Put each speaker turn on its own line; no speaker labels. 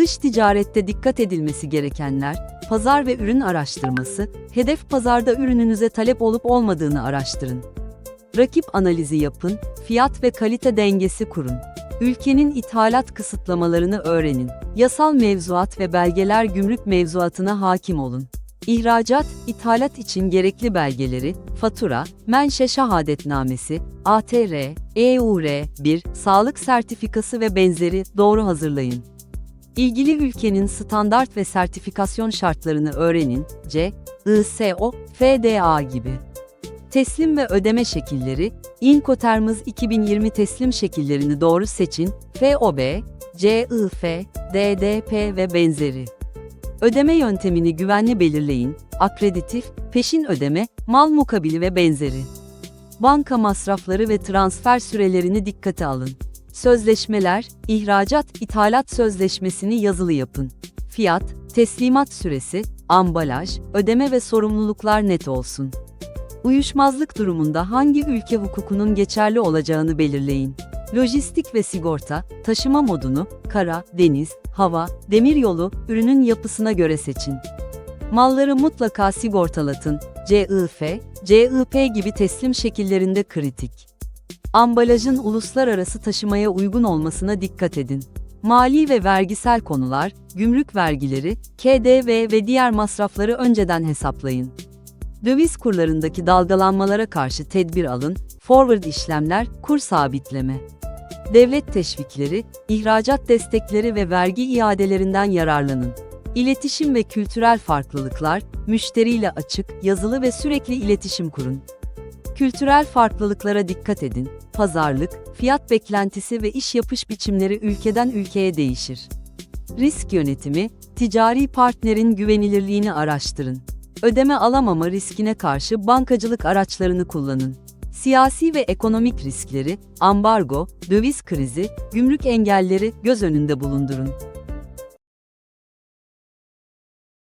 Dış ticarette dikkat edilmesi gerekenler, pazar ve ürün araştırması, hedef pazarda ürününüze talep olup olmadığını araştırın. Rakip analizi yapın, fiyat ve kalite dengesi kurun. Ülkenin ithalat kısıtlamalarını öğrenin. Yasal mevzuat ve belgeler gümrük mevzuatına hakim olun. İhracat, ithalat için gerekli belgeleri, fatura, menşe şahadetnamesi, ATR, EUR, 1, sağlık sertifikası ve benzeri doğru hazırlayın. İlgili ülkenin standart ve sertifikasyon şartlarını öğrenin, C, ISO, FDA gibi. Teslim ve ödeme şekilleri, Incoterms 2020 teslim şekillerini doğru seçin, FOB, CIF, DDP ve benzeri. Ödeme yöntemini güvenli belirleyin, akreditif, peşin ödeme, mal mukabili ve benzeri. Banka masrafları ve transfer sürelerini dikkate alın. Sözleşmeler, ihracat, ithalat sözleşmesini yazılı yapın. Fiyat, teslimat süresi, ambalaj, ödeme ve sorumluluklar net olsun. Uyuşmazlık durumunda hangi ülke hukukunun geçerli olacağını belirleyin. Lojistik ve sigorta, taşıma modunu, kara, deniz, hava, demiryolu, ürünün yapısına göre seçin. Malları mutlaka sigortalatın, CIF, CIP gibi teslim şekillerinde kritik. Ambalajın uluslararası taşımaya uygun olmasına dikkat edin. Mali ve vergisel konular, gümrük vergileri, KDV ve diğer masrafları önceden hesaplayın. Döviz kurlarındaki dalgalanmalara karşı tedbir alın, forward işlemler, kur sabitleme. Devlet teşvikleri, ihracat destekleri ve vergi iadelerinden yararlanın. İletişim ve kültürel farklılıklar, müşteriyle açık, yazılı ve sürekli iletişim kurun. Kültürel farklılıklara dikkat edin. Pazarlık, fiyat beklentisi ve iş yapış biçimleri ülkeden ülkeye değişir. Risk yönetimi, ticari partnerin güvenilirliğini araştırın. Ödeme alamama riskine karşı bankacılık araçlarını kullanın. Siyasi ve ekonomik riskleri, ambargo, döviz krizi, gümrük engelleri göz önünde bulundurun.